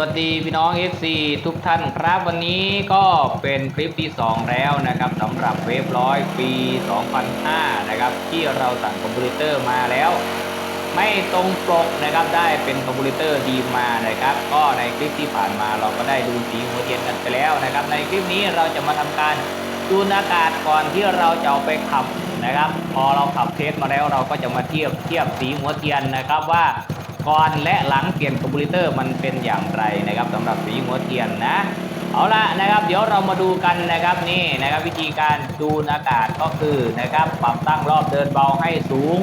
วัสดีพี่น้อง FC ทุกท่านครับวันนี้ก็เป็นคลิปที่ 2 แล้วนะครับสำหรับเวฟร้อยปี 2005 นะครับ ที่เราสั่งคอมพิวเตอร์มาแล้ว ไม่ตรงปกนะครับได้เป็นคอมพิวเตอร์ดีมานะครับ ก็ในคลิปที่ผ่านมาเราก็ได้ดูสีหัวเทียนกันไปแล้วนะครับ ในคลิปนี้เราจะมาทำการจูนอากาศก่อนที่เราจะเอาไปขับนะครับ พอเราขับเทสมาแล้วเราก็จะมาเทียบเทียบสีหัวเทียนนะครับว่า ก่อนและหลังเปลี่ยนคอมพิวเตอร์มันเป็นอย่างไรนะครับสำหรับสีหัวเทียนนะเอาละนะครับ เดี๋ยวเรามาดูกันนะครับนี่นะครับวิธีการจูนอากาศก็คือนะครับปรับตั้งรอบเดินเบาให้สูง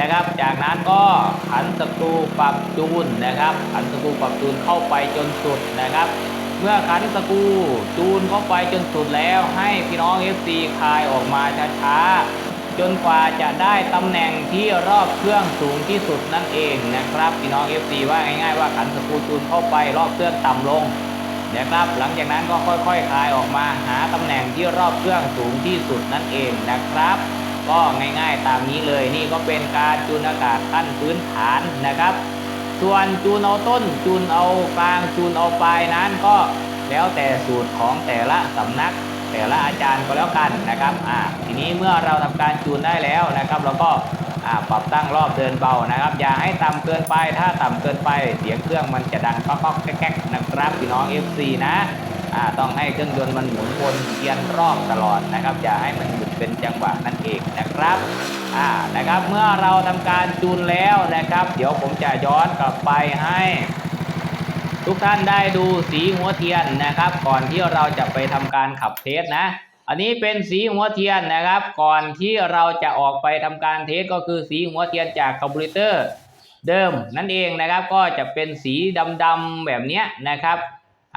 นะครับ จากนั้นก็ขันสกรูปรับจูนนะครับขันสกรูปรับจูนเข้าไปจนสุดนะครับ เมื่อขันสกรูจูนเข้าไปจนสุดแล้ว ให้พี่น้อง FC คลายออกมาช้าๆ จนกว่าจะได้ตำแหน่งที่รอบเครื่องสูงที่สุดนั่นเองนะครับพี่น้อง FC ว่าง่ายๆว่าขันสกูจูนเข้าไปรอบเครื่องต่ำลงนะครับหลังจากนั้นก็ค่อยๆคลายออกมาหาตำแหน่งที่รอบเครื่องสูงที่สุดนั่นเองนะครับ ก็ง่ายๆตามนี้เลยนี่ก็เป็นการจูนอากาศขั้นพื้นฐานนะครับ ส่วนจูนเอาต้นจูนเอากลางจูนเอาปลายนั้นก็แล้วแต่สูตรของแต่ละสำนัก แต่ละอาจารย์ก็แล้วกันนะครับอ่าทีนี้เมื่อเราทำการจูนได้แล้วนะครับเราก็ปรับตั้งรอบเดินเบานะครับ อย่าให้ต่ำเกินไปถ้าต่ำเกินไป เสียงเครื่องมันจะดังก๊อกแก๊กนะครับพี่น้อง FC นะอ่าต้องให้เครื่องยนต์มันหมุนวนเวียนรอบตลอดนะครับ อย่าให้มันหยุดเป็นจังหวะนั่นเองนะครับอ่านะครับ เมื่อเราทำการจูนแล้วนะครับ เดี๋ยวผมจะย้อนกลับไปให้ ทุกท่านได้ดูสีหัวเทียนนะครับ ก่อนที่เราจะไปทำการขับเทสนะ อันนี้เป็นสีหัวเทียนนะครับ ก่อนที่เราจะออกไปทำการเทสก็คือสีหัวเทียนจากคอมพิวเตอร์เดิมนั่นเองนะครับก็จะเป็นสีดำๆแบบนี้นะครับ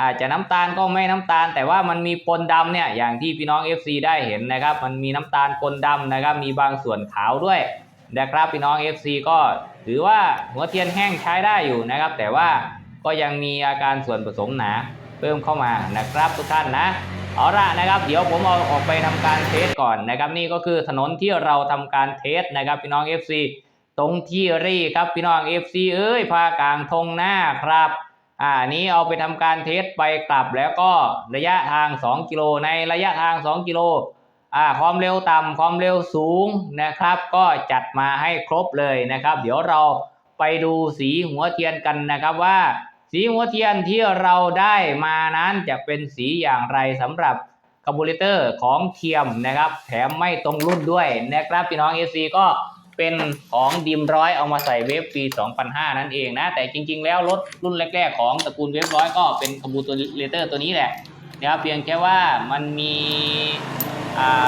อาจจะน้ำตาลก็ไม่น้ำตาล แต่ว่ามันมีปนดำเนี่ยอย่างที่พี่น้อง FC ได้เห็นนะครับ มันมีน้ำตาลปนดำนะครับ มีบางส่วนขาวด้วยนะครับพี่น้อง FC ก็ถือว่าหัวเทียนแห้งใช้ได้อยู่นะครับ แต่ว่า ก็ยังมีอาการส่วนผสมหนาเพิ่มเข้ามานะครับทุกท่านนะเอาละนะครับ เดี๋ยวผมเอาออกไปทำการเทสก่อนนะครับ นี่ก็คือถนนที่เราทำการเทสนะครับ พี่น้อง FC ตรงที่รี่ครับพี่น้อง FC เอ้ยพากลางทงหน้าครับอ่านี้เอาไปทำการเทสไปกลับแล้วก็ระยะทาง 2 กิโลในระยะทาง 2 กิโลอ่าความเร็วต่ำความเร็วสูงนะครับ ก็จัดมาให้ครบเลยนะครับ เดี๋ยวเราไปดูสีหัวเทียนกันนะครับว่า สีหัวเทียนที่เราได้มานั้นจะเป็นสีอย่างไรสำหรับคาร์บูเรเตอร์ของเทียมนะครับ แถมไม่ตรงรุ่นด้วยนะครับพี่น้อง AC ก็เป็นของดิมร้อยเอามาใส่เวฟปี 2005 นั่นเองนะ แต่จริงๆ แล้วรถรุ่นแรก ๆ ของตระกูลเวฟร้อยก็เป็นคาร์บูเรเตอร์ตัวนี้แหละนะครับเพียงแค่ว่ามันมี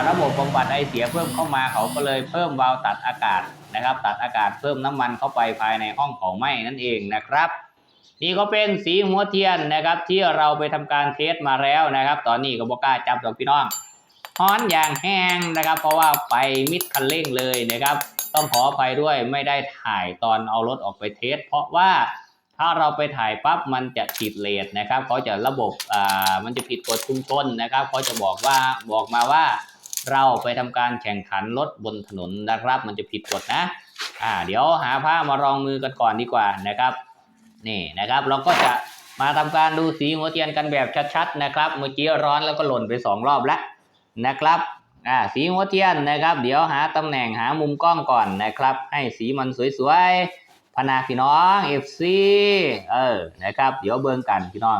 ระบบบำบัดไอเสียเพิ่มเข้ามาเขาก็เลยเพิ่มวาล์วตัดอากาศนะครับ ตัดอากาศเพิ่มน้ำมันเข้าไปภายในห้องเผาไหม้นั่นเองนะครับ นี่ก็เป็นสีหัวเทียนนะครับ ที่เราไปทำการเทสมาแล้วนะครับ ตอนนี้ก็บอกกล้าจับดอกพี่น้องฮ้อนอย่างแห้งนะครับ เพราะว่าไปมิดคันเร่งเลยนะครับ ต้องขออภัยด้วยไม่ได้ถ่ายตอนเอารถออกไปเทส เพราะว่าถ้าเราไปถ่ายปั๊บมันจะผิดเลทนะครับเขาจะระบบอ่ามันจะผิดกฎชุมชนนะครับเขาจะบอกว่าบอกมาว่าเราไปทำการแข่งขันรถบนถนนนะครับ มันจะผิดกฎนะอ่าเดี๋ยวหาผ้ามารองมือกันก่อนดีกว่านะครับ นี่นะครับ เราก็จะมาทำการดูสีหัวเทียนกันแบบชัดๆนะครับ เมื่อกี้ร้อนแล้วก็หล่นไปสองรอบแล้วนะครับอ่าสีหัวเทียนนะครับ เดี๋ยวหาตำแหน่งหามุมกล้องก่อนนะครับ ให้สีมันสวยๆพนาพี่น้อง FC เออนะครับ เดี๋ยวเบิ่งกันพี่น้อง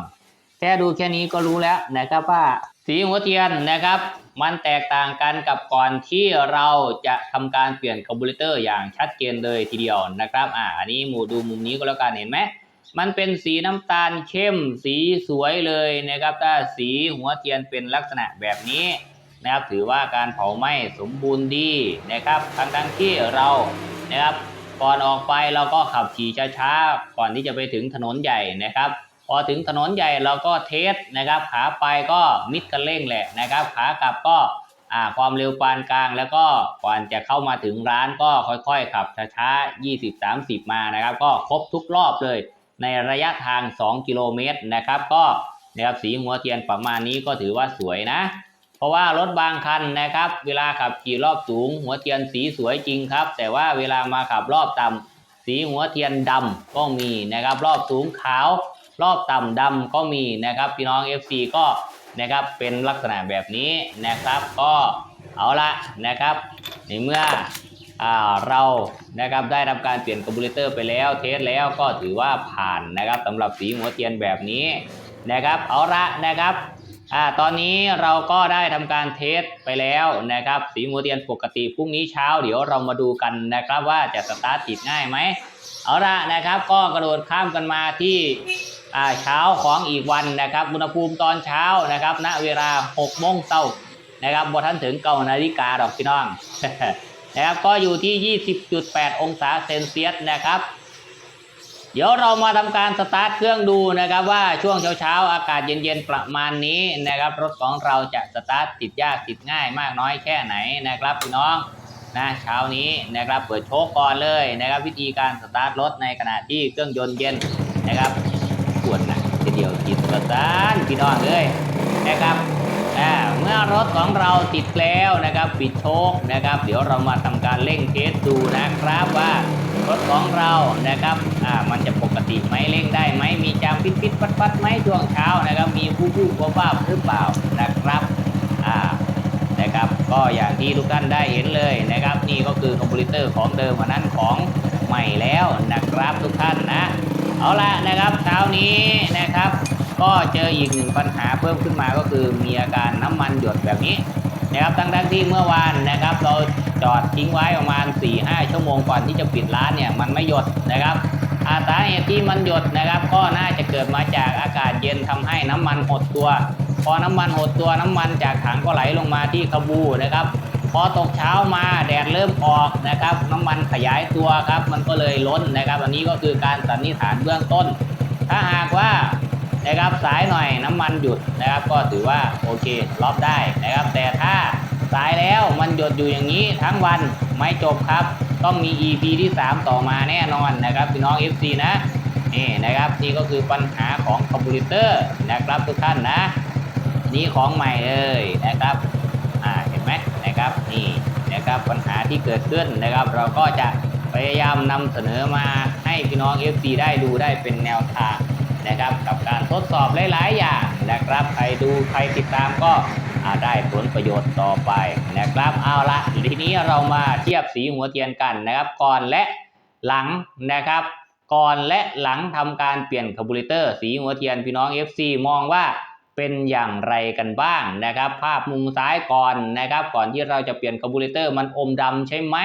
แค่ดูแค่นี้ก็รู้แล้วนะครับว่าสีหัวเทียนนะครับ มันแตกต่างกันกับก่อนที่เราจะทำการเปลี่ยนคาร์บูเรเตอร์อย่างชัดเจนเลยทีเดียวนะครับ อ่าอันนี้หมูดูมุมนี้ก็แล้วกันเห็นไหม มันเป็นสีน้ำตาลเข้มสีสวยเลยนะครับถ้าสีหัวเทียนเป็นลักษณะแบบนี้นะครับถือว่าการเผาไหม้สมบูรณ์ดีนะครับทั้งทั้งที่เรานะครับก่อนออกไปเราก็ขับขี่ช้าๆก่อนที่จะไปถึงถนนใหญ่นะครับ พอถึงถนนใหญ่เราก็เทสนะครับ ขาไปก็มิดกันเร่งแหละนะครับ ขากลับก็ความเร็วปานกลาง แล้วก็ก่อนจะเข้ามาถึงร้านก็ค่อยๆขับช้าๆ20-30 มานะครับ ก็ครบทุกรอบเลย ในระยะทาง 2 กิโลเมตรนะครับ ก็นะครับสีหัวเทียนประมาณนี้ก็ถือว่าสวยนะ เพราะว่ารถบางคันนะครับ เวลาขับขี่รอบสูง หัวเทียนสีสวยจริงครับ แต่ว่าเวลามาขับรอบต่ำสีหัวเทียนดำก็มีนะครับ รอบสูงขาว รอบต่ำดำก็มีนะครับ พี่น้อง FC ก็นะครับเป็นลักษณะแบบนี้นะครับ ก็เอาละนะครับในเมื่อ เรานะครับได้ทำการเปลี่ยนคาร์บูเรเตอร์ไปแล้วเทสแล้วก็ถือว่าผ่านนะครับสำหรับสีหัวเทียนแบบนี้นะครับเอาละนะครับอ่าตอนนี้เราก็ได้ทำการเทสไปแล้วนะครับ สีหัวเทียนปกติพรุ่งนี้เช้าเดี๋ยวเรามาดูกันนะครับว่าจะสตาร์ทติดง่ายไหมเอาละนะครับก็กระโดดข้ามกันมาที่เช้าของอีกวันนะครับอุณหภูมิตอนเช้านะครับณเวลา6โมงเช้านะครับบทันถึงเก้านาฬิกาดอกพี่น้อง นะครับก็อยู่ที่ 20.8 องศาเซนเซียสนะครับ เดี๋ยวเรามาทำการสตาร์ทเครื่องดูนะครับว่าช่วงเช้าๆ อากาศเย็นๆ ประมาณนี้นะครับ รถของเราจะสตาร์ทติดยากติดง่ายมากน้อยแค่ไหนนะครับพี่น้องนะเช้านี้นะครับเปิดโชคก่อนเลยนะครับ วิธีการสตาร์ทรถในขณะที่เครื่องยนต์เย็นนะครับปวดหนักทีเดียวจิตประสานพี่น้องเลยนะครับ อ่าเมื่อรถของเราติดแล้วนะครับปิดโชคนะครับ เดี๋ยวเรามาทำการเร่งเทสดูนะครับว่ารถของเรานะครับอ่ามันจะปกติไหมเร่งได้ไหมมีจามปิดปิดปัดปัดไหมช่วงเช้านะครับ มีผู้ผู้บ้าบ้าหรือเปล่านะครับอ่านะครับ ก็อย่างที่ทุกท่านได้เห็นเลยนะครับ นี่ก็คือคอมพิวเตอร์ของเดิมอันนั้นของใหม่แล้วนะครับทุกท่านนะ เอาละนะครับเช้านี้นะครับ ก็เจออีกหนึ่งปัญหาเพิ่มขึ้นมาก็คือมีอาการน้ำมันหยดแบบนี้นะครับทั้งทั้งที่เมื่อวานนะครับเราจอดทิ้งไว้ประมาณ 4-5 ชั่วโมงก่อนที่จะปิดร้านเนี่ยมันไม่หยดนะครับอาสาเหตุที่มันหยดนะครับ ก็น่าจะเกิดมาจากอากาศเย็นทำให้น้ำมันหดตัว พอน้ำมันหดตัวน้ำมันจากถังก็ไหลลงมาที่ขบูนะครับ พอตกเช้ามาแดดเริ่มออกนะครับ น้ำมันขยายตัวครับ มันก็เลยล้นนะครับ อันนี้ก็คือการสันนิษฐานเบื้องต้น ถ้าหากว่า นะครับสายหน่อยน้ำมันหยุดนะครับ ก็ถือว่าโอเคล็อบได้นะครับ แต่ถ้าสายแล้วมันหยดอยู่อย่างนี้ทั้งวันไม่จบครับ ต้องมี EP ที่ 3 ต่อมาแน่นอนนะครับพี่น้อง FC นะนี่นะครับนี่ก็คือปัญหาของคอมพิวเตอร์นะครับทุกท่านนะ นี่ของใหม่เลยนะครับอ่าเห็นไหมนะครับนี่นะครับปัญหาที่เกิดขึ้นนะครับ เราก็จะพยายามนำเสนอมาให้พี่น้อง FC ได้ดูได้เป็นแนวทางนะครับกับการ ทดสอบหลาย ๆ อย่างนะครับ ใครดูใครติดตามก็ได้ผลประโยชน์ต่อไปนะครับ เอาละทีนี้เรามาเทียบสีหัวเทียนกันนะครับ ก่อนและหลังนะครับ ก่อนและหลังทำการเปลี่ยนคาร์บูเรเตอร์ สีหัวเทียนพี่น้อง FC มองว่าเป็นอย่างไรกันบ้างนะครับ ภาพมุมซ้ายก่อนนะครับ ก่อนที่เราจะเปลี่ยนคาร์บูเรเตอร์มันอมดำใช่ไหม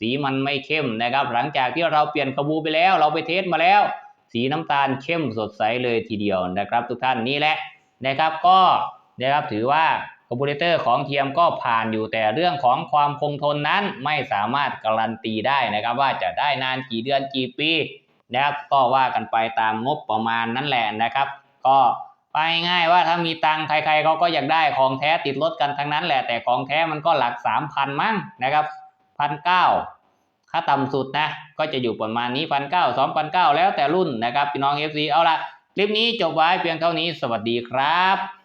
สีมันไม่เข้มนะครับ หลังจากที่เราเปลี่ยนคาร์บูไปแล้ว เราไปเทสมาแล้ว สีน้ำตาลเข้มสดใสเลยทีเดียวนะครับ ทุกท่านนี่แหละนะครับก็นะครับถือว่าคาร์บูเตอร์ของเทียมก็ผ่านอยู่แต่เรื่องของความคงทนนั้นไม่สามารถการันตีได้นะครับ ว่าจะได้นานกี่เดือนกี่ปีนะครับก็ว่ากันไปตามงบประมาณนั่นแหละนะครับ ก็ไปง่ายว่าถ้ามีตังใครๆเขาก็อยากได้ของแท้ติดรถกันทั้งนั้นแหละแต่ของแท้มันก็หลักสามพันมั้งนะครับพันเก้า ถ้าต่ำสุดนะก็จะอยู่ประมาณนี้พันเก้าสองพันเก้าแล้วแต่รุ่นนะครับพี่น้องเอฟซีเอาละคลิปนี้จบไว้เพียงเท่านี้สวัสดีครับ